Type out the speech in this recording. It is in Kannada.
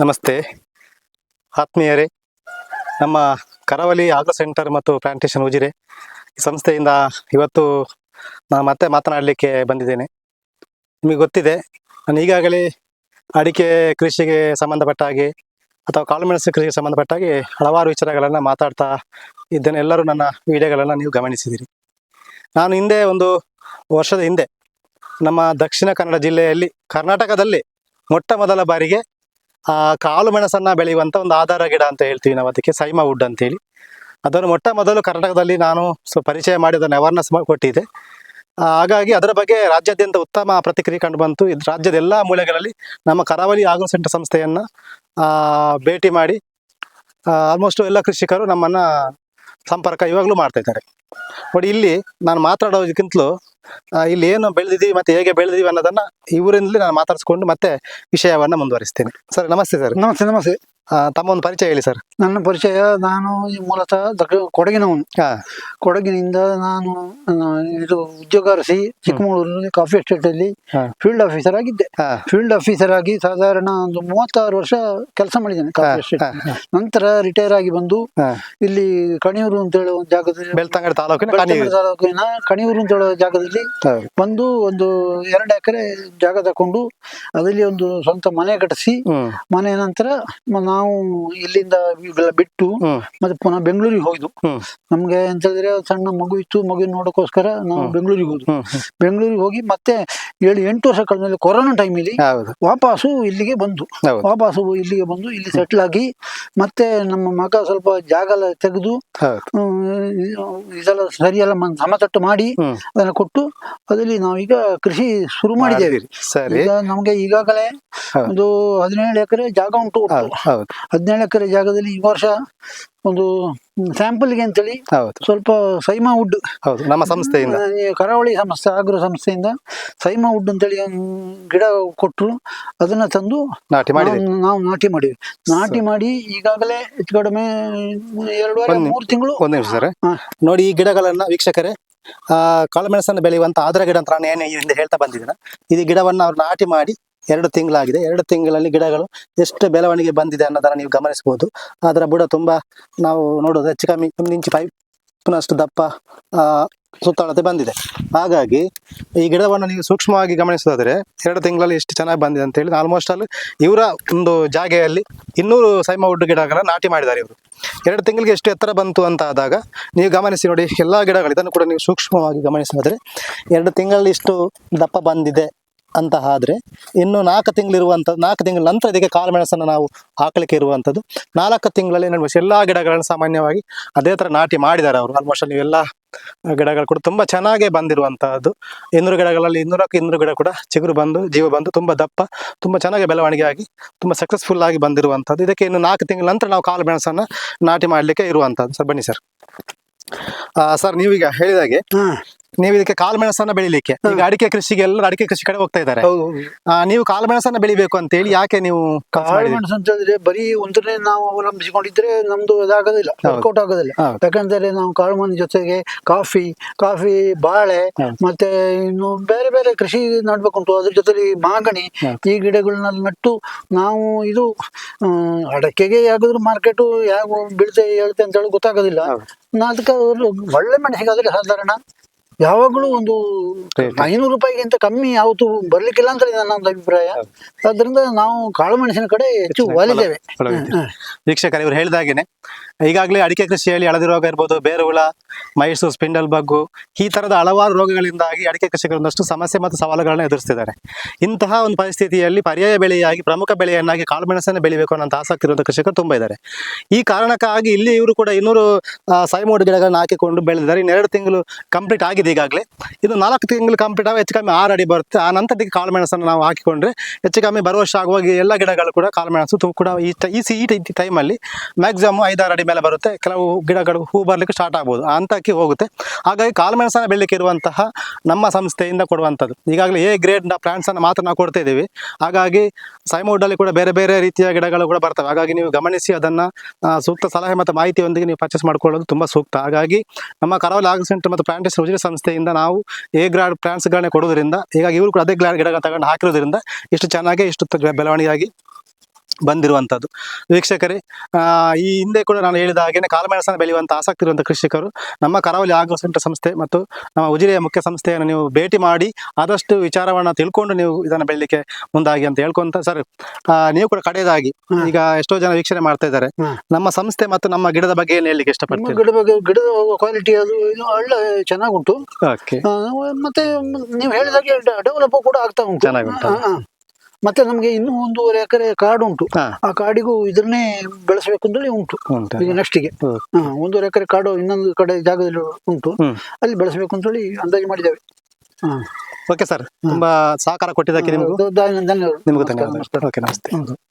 ನಮಸ್ತೆ. ಆತ್ಮೀಯರೇ, ನಮ್ಮ ಕರಾವಳಿ ಆಗ್ರೋ ಸೆಂಟರ್ ಮತ್ತು ಪ್ಲಾಂಟೇಶನ್ ಉಜಿರೆ ಈ ಸಂಸ್ಥೆಯಿಂದ ಇವತ್ತು ನಾನು ಮತ್ತೆ ಮಾತನಾಡಲಿಕ್ಕೆ ಬಂದಿದ್ದೇನೆ. ನಿಮಗೆ ಗೊತ್ತಿದೆ, ನಾನು ಈಗಾಗಲೇ ಅಡಿಕೆ ಕೃಷಿಗೆ ಸಂಬಂಧಪಟ್ಟ ಹಾಗೆ ಅಥವಾ ಕಾಳುಮೆಣಸು ಕೃಷಿಗೆ ಸಂಬಂಧಪಟ್ಟ ಹಾಗೆ ಹಲವಾರು ವಿಚಾರಗಳನ್ನು ಮಾತಾಡ್ತಾ ಇದ್ದೇನೆ. ಎಲ್ಲರೂ ನನ್ನ ವಿಡಿಯೋಗಳನ್ನು ನೀವು ಗಮನಿಸಿದ್ದೀರಿ ನಾನು ಹಿಂದೆ ಒಂದು ವರ್ಷದ ಹಿಂದೆ ನಮ್ಮ ದಕ್ಷಿಣ ಕನ್ನಡ ಜಿಲ್ಲೆಯಲ್ಲಿ ಕರ್ನಾಟಕದಲ್ಲಿ ಮೊಟ್ಟ ಮೊದಲ ಬಾರಿಗೆ ಆ ಕಾಳು ಮೆಣಸನ್ನ ಬೆಳೆಯುವಂತ ಒಂದು ಆಧಾರ ಗಿಡ ಅಂತ ಹೇಳ್ತೀವಿ ನಾವು ಅದಕ್ಕೆ ಸೈಮಾ ವುಡ್ ಅಂತೇಳಿ. ಅದನ್ನು ಮೊಟ್ಟ ಮೊದಲು ಕರ್ನಾಟಕದಲ್ಲಿ ನಾನು ಪರಿಚಯ ಮಾಡಿ ಅದನ್ನು ಅವೇರ್ನೆಸ್ ಕೊಟ್ಟಿದ್ದೆ. ಹಾಗಾಗಿ ಅದರ ಬಗ್ಗೆ ರಾಜ್ಯಾದ್ಯಂತ ಉತ್ತಮ ಪ್ರತಿಕ್ರಿಯೆ ಕಂಡು ಬಂತು. ರಾಜ್ಯದ ಎಲ್ಲ ಮೂಲೆಗಳಲ್ಲಿ ನಮ್ಮ ಕರಾವಳಿ ಆಗ್ರೋ ಸೆಂಟರ್ ಸಂಸ್ಥೆಯನ್ನ ಭೇಟಿ ಮಾಡಿ ಆಲ್ಮೋಸ್ಟ್ ಎಲ್ಲ ಕೃಷಿಕರು ನಮ್ಮನ್ನ ಸಂಪರ್ಕ ಇವಾಗಲೂ ಮಾಡ್ತಾ ಇದ್ದಾರೆ. ಬಟ್ ಇಲ್ಲಿ ನಾನು ಮಾತಾಡೋದಕ್ಕಿಂತಲೂ ಇಲ್ಲಿ ಏನು ಬೆಳೆದಿದ್ದೀವಿ ಮತ್ತೆ ಹೇಗೆ ಬೆಳೆದಿದ್ದೀವಿ ಅನ್ನೋದನ್ನ ಇವರಿಂದಲೇ ನಾನು ಮಾತಾಡಿಸ್ಕೊಂಡು ಮತ್ತೆ ವಿಷಯವನ್ನ ಮುಂದುವರಿಸ್ತೇನೆ. ಸರ್, ನಮಸ್ತೆ ಸರ್. ನಮಸ್ತೆ ನಮಸ್ತೆ. ತಮ್ಮ ಒಂದು ಪರಿಚಯ ಹೇಳಿ ಸರ್ ನನ್ನ ಪರಿಚಯ ನಾನು ಈ ಮೂಲತಃ ದಕ್ಷ- ಕೊಡಗಿನವನು ಹಾ ಕೊಡಗಿನಿಂದ ನಾನು ಆ, ಇದು ಉದ್ಯೋಗ ಅರಸಿ ಚಿಕ್ಕಮಗಳೂರಲ್ಲಿ ಕಾಫಿ ಎಸ್ಟೇಟ್ ಅಲ್ಲಿ ಹಾ. ಫೀಲ್ಡ್ ಆಫೀಸರ್ ಆಗಿದ್ದೆ ಹಾ ಫೀಲ್ಡ್ ಆಫೀಸರ್ ಆಗಿ ಸಾಧಾರಣ ಒಂದು ಮೂವತ್ತಾರು ವರ್ಷ ಕೆಲಸ ಮಾಡಿದ್ದೇನೆ ಹಾ, ಕಾಫಿ ಎಸ್ಟೇಟ್ ಹಾ, ಹಾ. ನಂತರ ರಿಟೈರ್ ಆಗಿ ಬಂದು ಹಾ. ಇಲ್ಲಿ ಕಣಿಯೂರು ಅಂತ ಹೇಳೋ ಒಂದು ಜಾಗದಲ್ಲಿ ಬೆಳ್ತಂಗಡಿ ತಾಲೂಕಿನ ಬೆಳ್ತಂಗಡಿ ತಾಲೂಕಿನ ಕಣಿಯೂರು ಅಂತ ಹೇಳುವ ಜಾಗದಲ್ಲಿ. ಬಂದು ಒಂದು ಎರಡು ಎಕರೆ ಜಾಗ ತಕೊಂಡು ಅದರಲ್ಲಿ ಒಂದು ಸ್ವಂತ ಮನೆ ಕಟ್ಟಿಸಿ ಹ್ಮ್ ಮನೆ ನಂತರ ಮ- ನಾವು ಇಲ್ಲಿಂದ ಇವೆಲ್ಲ ಬಿಟ್ಟು ಮತ್ತೆ ಪುನಃ ಬೆಂಗಳೂರಿಗೆ ಹೋಯ್ದು. ನಮ್ಗೆ ಎಂತ ಹೇಳಿದ್ರೆ ಸಣ್ಣ ಮಗು ಇತ್ತು ಮಗುವಿನ ನೋಡೋಕ್ಕೋಸ್ಕರ ನಾವು ಬೆಂಗಳೂರಿಗೆ ಹೋದ್ವು. ಬೆಂಗಳೂರಿಗೆ ಹೋಗಿ ಮತ್ತೆ ಏಳು ಎಂಟು ವರ್ಷ ಕಳೆದ ಕೊರೋನಾ ಟೈಮಲ್ಲಿ ವಾಪಸ್ಸು ಇಲ್ಲಿಗೆ ಬಂದು ವಾಪಸ್ ವಾಪಸ್ಸು ಇಲ್ಲಿಗೆ ಬಂದು ಇಲ್ಲಿ ಸೆಟ್ಲ್ ಆಗಿ ಮತ್ತೆ ನಮ್ಮ ಮಗ ಸ್ವಲ್ಪ ಜಾಗ ಎಲ್ಲ ತೆಗೆದು ಇದೆಲ್ಲ ಸರಿಯೆಲ್ಲ ಸಮತಟ್ಟು ಮಾಡಿ ಅದನ್ನ ಕೊಟ್ಟು ಅದರಲ್ಲಿ ನಾವೀಗ ಕೃಷಿ ಶುರು ಮಾಡಿದ್ದೇವೆ. ನಮ್ಗೆ ಈಗಾಗಲೇ. ಒಂದು ಹದಿನೇಳು ಎಕರೆ ಜಾಗ ಉಂಟು ಹದಿನೇಳು ಎಕರೆ ಜಾಗದಲ್ಲಿ ಈ ವರ್ಷ ಒಂದು ಸ್ಯಾಂಪಲ್ಗೆ ಅಂತೇಳಿ ಹೌದು. ಸ್ವಲ್ಪ ಸೈಮಾ ವುಡ್. ಹೌದು ನಮ್ಮ ಸಂಸ್ಥೆಯಿಂದ. ಕರಾವಳಿ ಸಂಸ್ಥೆ ಆಗ್ರ ಸಂಸ್ಥೆಯಿಂದ ಸೈಮಾ ವುಡ್ ಅಂತೇಳಿ ಒಂದು ಗಿಡ ಕೊಟ್ಟರು ಅದನ್ನ ತಂದು ನಾಟಿ ಮಾಡಿ ನಾವು ನಾಟಿ ಮಾಡಿವಿ ನಾಟಿ ಮಾಡಿ ಈಗಾಗಲೇ ಹೆಚ್ಚು ಕಡಿಮೆ ಎರಡು ಮೂರು ತಿಂಗಳು. ಒಂದು ನಿಮಿಷ ಸರ್. ನೋಡಿ ಈ ಗಿಡಗಳನ್ನ ವೀಕ್ಷಕರೇ ಕಾಳುಮೆಣಸನ್ನು ಬೆಳೆಯುವಂತ ಆದ್ರ ಗಿಡ ಅಂತ ನಾನು ಏನು ಹಿಂದೆ ಹೇಳ್ತಾ ಬಂದಿದ್ದೇನೆ. ಇದು ಗಿಡವನ್ನ ಅವ್ರು ನಾಟಿ ಮಾಡಿ ಎರಡು ತಿಂಗಳಾಗಿದೆ. ಎರಡು ತಿಂಗಳಲ್ಲಿ ಗಿಡಗಳು ಎಷ್ಟು ಬೆಳವಣಿಗೆ ಬಂದಿದೆ ಅನ್ನೋದನ್ನು ನೀವು ಗಮನಿಸಬಹುದು. ಅದರ ಬುಡ ತುಂಬ ನಾವು ನೋಡೋದು ಹೆಚ್ಚು ಕಮ್ಮಿ ಒಂದು ಇಂಚು ಪೈಪ್ನಷ್ಟು ದಪ್ಪ ಸುತ್ತಳತೆ ಬಂದಿದೆ. ಹಾಗಾಗಿ ಈ ಗಿಡವನ್ನು ನೀವು ಸೂಕ್ಷ್ಮವಾಗಿ ಗಮನಿಸೋದಾದರೆ ಎರಡು ತಿಂಗಳಲ್ಲಿ ಎಷ್ಟು ಚೆನ್ನಾಗಿ ಬಂದಿದೆ ಅಂತ ಹೇಳಿ ಆಲ್ಮೋಸ್ಟ್ ಅಲ್ಲಿ ಇವರ ಒಂದು ಜಾಗೆಯಲ್ಲಿ ಇನ್ನೂರು ಸೈಮ ವುಡ್ ಗಿಡಗಳನ್ನ ನಾಟಿ ಮಾಡಿದ್ದಾರೆ ಇವರು. ಎರಡು ತಿಂಗಳಿಗೆ ಎಷ್ಟು ಎತ್ತರ ಬಂತು ಅಂತ ಆದಾಗ ನೀವು ಗಮನಿಸಿ ನೋಡಿ, ಎಲ್ಲ ಗಿಡಗಳು ಇದನ್ನು ಕೂಡ ನೀವು ಸೂಕ್ಷ್ಮವಾಗಿ ಗಮನಿಸೋದಾದರೆ ಎರಡು ತಿಂಗಳಲ್ಲಿ ಇಷ್ಟು ದಪ್ಪ ಬಂದಿದೆ ಅಂತ ಆದರೆ ಇನ್ನು ನಾಲ್ಕು ತಿಂಗಳಿರುವಂಥದ್ದು ನಾಲ್ಕು ತಿಂಗಳ ನಂತರ ಇದಕ್ಕೆ ಕಾಳು ಮೆಣಸನ್ನು ನಾವು ಹಾಕಲಿಕ್ಕೆ ಇರುವಂಥದ್ದು. ನಾಲ್ಕು ತಿಂಗಳಲ್ಲಿ ನಮ್ಮ ಎಲ್ಲ ಗಿಡಗಳನ್ನು ಸಾಮಾನ್ಯವಾಗಿ ಅದೇ ಥರ ನಾಟಿ ಮಾಡಿದ್ದಾರೆ ಅವರು. ಆಲ್ಮೋಸ್ಟ್ ಎಲ್ಲ ಗಿಡಗಳು ಕೂಡ ತುಂಬಾ ಚೆನ್ನಾಗೇ ಬಂದಿರುವಂಥದ್ದು. ಇನ್ನೂರು ಗಿಡಗಳಲ್ಲಿ ಇನ್ನೂರಕ್ಕೆ ಇನ್ನೂರು ಗಿಡ ಕೂಡ ಚಿಗುರು ಬಂದು, ಜೀವ ಬಂದು ತುಂಬ ದಪ್ಪ, ತುಂಬ ಚೆನ್ನಾಗಿ ಬೆಳವಣಿಗೆ ಆಗಿ, ತುಂಬಾ ಸಕ್ಸಸ್ಫುಲ್ ಆಗಿ ಬಂದಿರುವಂಥದ್ದು. ಇದಕ್ಕೆ ಇನ್ನು ನಾಲ್ಕು ತಿಂಗಳ ನಂತರ ನಾವು ಕಾಳು ಮೆಣಸನ್ನು ನಾಟಿ ಮಾಡಲಿಕ್ಕೆ ಇರುವಂಥದ್ದು. ಸರ್ ಬನ್ನಿ ಸರ್. ಸರ್ ನೀವೀಗ ಹೇಳಿದಾಗೆ ನೀವು ಇದಕ್ಕೆ ಕಾಲು ಮೆಣಸನ್ನ ಬೆಳಿಲಿಕ್ಕೆ. ಈಗ ಅಡಿಕೆ ಕೃಷಿಗೆ ಎಲ್ಲರೂ ಅಡಿಕೆ ಕೃಷಿ ಕಡೆ ಹೋಗ್ತಾ ಇದ್ದಾರೆ. ಆ, ನೀವು ಕಾಲು ಮೆಣಸನ್ನ ಬೆಳಿಬೇಕು ಅಂತ ಹೇಳಿ ಯಾಕೆ ನೀವು ಕನಸು ಕಾಳು ಮಾಡಿದ್ರಿ? ಮೆಣಸು ಅಂತ ಹೇಳಿದ್ರೆ ಬರೀ ಒಂದನ್ನೇ ನಾವು ಅವಲಂಬಿಸಿಕೊಂಡಿದ್ರೆ ನಮ್ದು ಇದಾಗೋದಿಲ್ಲ ವರ್ಕೌಟ್ ಆಗೋದಿಲ್ಲ. ಹೌದು. ಯಾಕಂದ್ರೆ ನಾವು ಕಾಳು ಮಣ್ಣು ಜೊತೆಗೆ ಕಾಫಿ ಕಾಫಿ ಬಾಳೆ ಹೌದು. ಮತ್ತೆ ಇನ್ನು ಬೇರೆ ಬೇರೆ ಕೃಷಿ ನಡ್ಬೇಕುಂಟು. ಅದ್ರ ಜೊತೆಲಿ ಮಾಗಣಿ. ಈ ಗಿಡಗಳನ್ನ ನೆಟ್ಟು ನಾವು ಇದು ಆ, ಅಡಕೆಗೆ ಯಾಕಾದ್ರೂ ಮಾರ್ಕೆಟು ಯಾವ ಬೀಳ್ತೆ ಹೇಳ್ತೆ ಅಂತ ಹೇಳಿ ಗೊತ್ತಾಗೋದಿಲ್ಲ. ನಾ ಅದಕ್ಕೆ ಒಳ್ಳೆ ಒಳ್ಳೆ ಮೆಣಸಿಗಾದ್ರೆ ಸಾಧಾರಣ. ಯಾವಾಗಲೂ ಒಂದು. ಐನೂರು ರೂಪಾಯಿಗಿಂತ ಕಮ್ಮಿ ಯಾವತ್ತು ಬರ್ಲಿಕ್ಕಿಲ್ಲ ಅಂತ ನನ್ನ ಒಂದು ಅಭಿಪ್ರಾಯ. ಅದರಿಂದ ನಾವು ಕಾಳು ಮೆಣಸಿನ ಕಡೆ ಹೆಚ್ಚು ಒಲವಿದೆ. ವೀಕ್ಷಕರು ಇವರು ಹೇಳಿದಾಗೇನೆ ಈಗಾಗಲೇ ಅಡಿಕೆ ಕೃಷಿಯಲ್ಲಿ ಹಳದಿ ರೋಗ ಇರ್ಬೋದು ಬೇರು ಹುಳ ಮೈಸೂರು ಸ್ಪಿಂಡಲ್ ಬಗ್ಗು ಈ ತರದ ಹಲವಾರು ರೋಗಗಳಿಂದಾಗಿ ಅಡಿಕೆ ಕೃಷಿಗಳು ಒಂದಷ್ಟು ಸಮಸ್ಯೆ ಮತ್ತು ಸವಾಲುಗಳನ್ನ ಎದುರಿಸ್ತಿದ್ದಾರೆ. ಇಂತಹ ಒಂದು ಪರಿಸ್ಥಿತಿಯಲ್ಲಿ ಪರ್ಯಾಯ ಬೆಳೆಯಾಗಿ ಪ್ರಮುಖ ಬೆಳೆಯನ್ನಾಗಿ ಕಾಳುಮೆಣಸನ್ನು ಬೆಳಿಬೇಕು ಅನ್ನೋ ಆಸಕ್ತಿ ಇರುವಂತಹ ಕೃಷಿಕರು ತುಂಬಾ ಇದ್ದಾರೆ. ಈ ಕಾರಣಕ್ಕಾಗಿ ಇಲ್ಲಿ ಇವರು ಕೂಡ ಇನ್ನೂರು ಸೈಮೋಡ್ ಗಿಡಗಳನ್ನ ಹಾಕಿಕೊಂಡು ಬೆಳೆದಿದ್ದಾರೆ. ಇನ್ನೆರಡು ತಿಂಗಳು ಕಂಪ್ಲೀಟ್ ಆಗಿದೆ. ಈಗಾಗಲೇ ಇದು ನಾಲ್ಕು ತಿಂಗಳು ಕಂಪ್ಲೀಟ್ ಆಗಿ ಹೆಚ್ಚು ಕಮ್ಮಿ ಆರು ಅಡಿ ಬರುತ್ತೆ. ಆ ನಂತರದಿಗೆ ಕಾಳು ಮೆಣಸನ್ನು ನಾವು ಹಾಕಿಕೊಂಡ್ರೆ ಹೆಚ್ಚು ಕಮ್ಮಿ ಬರುವ ವರ್ಷ ಆಗುವಾಗ ಎಲ್ಲ ಗಿಡಗಳು ಕೂಡ ಕಾಳು ಮೆಣಸು ತೂ ಕೂಡ ಈ ಈ ಸಿ- ಈ ಟೈಮಲ್ಲಿ ಮ್ಯಾಕ್ಸಿಮಮ್ ಐದಾರು ಅಡಿ ಮೇಲೆ ಬರುತ್ತೆ. ಕೆಲವು ಗಿಡಗಳು ಹೂ ಬರಲಿಕ್ಕೆ ಸ್ಟಾರ್ಟ್ ಆಗ್ಬೋದು. ಆ ಹಂತಕ್ಕೆ ಹೋಗುತ್ತೆ. ಹಾಗಾಗಿ ಕಾಳುಮೆಣಸನ್ನು ಬೆಳಿಲಿಕ್ಕೆ ಇರುವಂತಹ ನಮ್ಮ ಸಂಸ್ಥೆಯಿಂದ ಕೊಡುವಂಥದ್ದು. ಈಗಾಗಲೇ ಎ ಗ್ರೇಡ್ನ ಪ್ಲಾಂಟ್ಸನ್ನು ಮಾತ್ರ ನಾವು ಕೊಡ್ತಾ ಇದ್ದೀವಿ. ಹಾಗಾಗಿ ಸೈಮೋಡ್ ಅಲ್ಲಿ ಕೂಡ ಬೇರೆ ಬೇರೆ ರೀತಿಯ ಗಿಡಗಳು ಕೂಡ ಬರ್ತವೆ. ಹಾಗಾಗಿ ನೀವು ಗಮನಿಸಿ ಅದನ್ನು ಸೂಕ್ತ ಸಲಹೆ ಮತ್ತು ಮಾಹಿತಿಯೊಂದಿಗೆ ನೀವು ಪರ್ಚೇಸ್ ಮಾಡ್ಕೊಳ್ಳೋದು ತುಂಬ ಸೂಕ್ತ. ಹಾಗಾಗಿ ನಮ್ಮ ಕರಾವಳಿ ಆಗ ಸೆಂಟರ್ ಮತ್ತು ಪ್ಲಾಂಟೇಶನ್ ಉಜಿರೆ ಸಂಸ್ಥೆಯಿಂದ ನಾವು ಎ ಗ್ರಾಡ್ ಪ್ಲಾಂಟ್ಸ್ಗಳನ್ನೇ ಕೊಡೋದ್ರಿಂದ ಹೀಗಾಗಿ ಇವರು ಕೂಡ ಅದೇ ಗ್ರಾಡ್ ಗಿಡಗಳನ್ನ ತಗೊಂಡು ಹಾಕಿರೋದ್ರಿಂದ ಇಷ್ಟು ಚೆನ್ನಾಗಿ ಇಷ್ಟು ಬೆಳವಣಿಗೆ ಆಗಿ ಬಂದಿರುವಂತದ್ದು ವೀಕ್ಷಕರೇ ಆ, ಈ ಹಿಂದೆ ಕೂಡ ನಾನು ಹೇಳಿದ ಹಾಗೆ ಕಾಳುಮೆಣಸನ್ನು ಬೆಳೆಯುವಂತ ಆಸಕ್ತಿ ಇರುವಂಥ ಕೃಷಿಕರು ನಮ್ಮ ಕರಾವಳಿ ಆಗ್ರೋ ಸೆಂಟರ್ ಸಂಸ್ಥೆ ಮತ್ತು ನಮ್ಮ ಉಜಿರೆಯ ಮುಖ್ಯ ಸಂಸ್ಥೆಯನ್ನು ನೀವು ಭೇಟಿ ಮಾಡಿ ಆದಷ್ಟು ವಿಚಾರವನ್ನ ತಿಳ್ಕೊಂಡು ನೀವು ಇದನ್ನ ಬೆಳಿಲಿಕ್ಕೆ ಮುಂದಾಗಿ ಅಂತ ಹೇಳ್ಕೊಂತ ಸರ್ ನೀವು ಕೂಡ ಕಡೆಯದಾಗಿ ಈಗ ಎಷ್ಟೋ ಜನ ವೀಕ್ಷಣೆ ಮಾಡ್ತಾ ಇದ್ದಾರೆ. ನಮ್ಮ ಸಂಸ್ಥೆ ಮತ್ತು ನಮ್ಮ ಗಿಡದ ಬಗ್ಗೆ ಏನು ಹೇಳಲಿಕ್ಕೆ ಇಷ್ಟಪಡ್ತೀವಿ ಗಿಡ ಬಗ್ಗೆ ಗಿಡದ ಕ್ವಾಲಿಟಿ ಅದು ಒಳ್ಳೆ ಚೆನ್ನಾಗುಂಟು. ಮತ್ತೆ ನೀವು ಹೇಳಿದಾಗೆ ಡೆವಲಪ್ ಕೂಡ ಆಗ್ತಾ ಉಂಟು. ಚೆನ್ನಾಗುಂಟು. ಮತ್ತೆ ನಮಗೆ ಇನ್ನೂ ಒಂದೂವರೆ ಎಕರೆ ಕಾಡು ಉಂಟು. ಆ ಕಾಡಿಗೂ ಇದನ್ನೇ ಬೆಳೆಸಬೇಕು ಅಂತೇಳಿ ಉಂಟು. ಉಂಟು ಈಗ ನೆಕ್ಸ್ಟಿಗೆ. ಒಂದೂವರೆ ಎಕರೆ ಕಾಡು ಇನ್ನೊಂದು ಕಡೆ ಜಾಗದಲ್ಲಿ ಉಂಟು. ಅಲ್ಲಿ ಬೆಳೆಸಬೇಕು ಅಂತೇಳಿ ಅಂದಾಜು ಮಾಡಿದ್ದೇವೆ. ಓಕೆ ಸರ್ ತುಂಬಾ ಸಹಕಾರ ಕೊಟ್ಟಿದ್ದಕ್ಕೆ ನಿಮ್ಗೆ. ಧನ್ಯವಾದ ನಿಮಗೂ ಧನ್ಯವಾದ. ಓಕೆ ನಮಸ್ತೆ.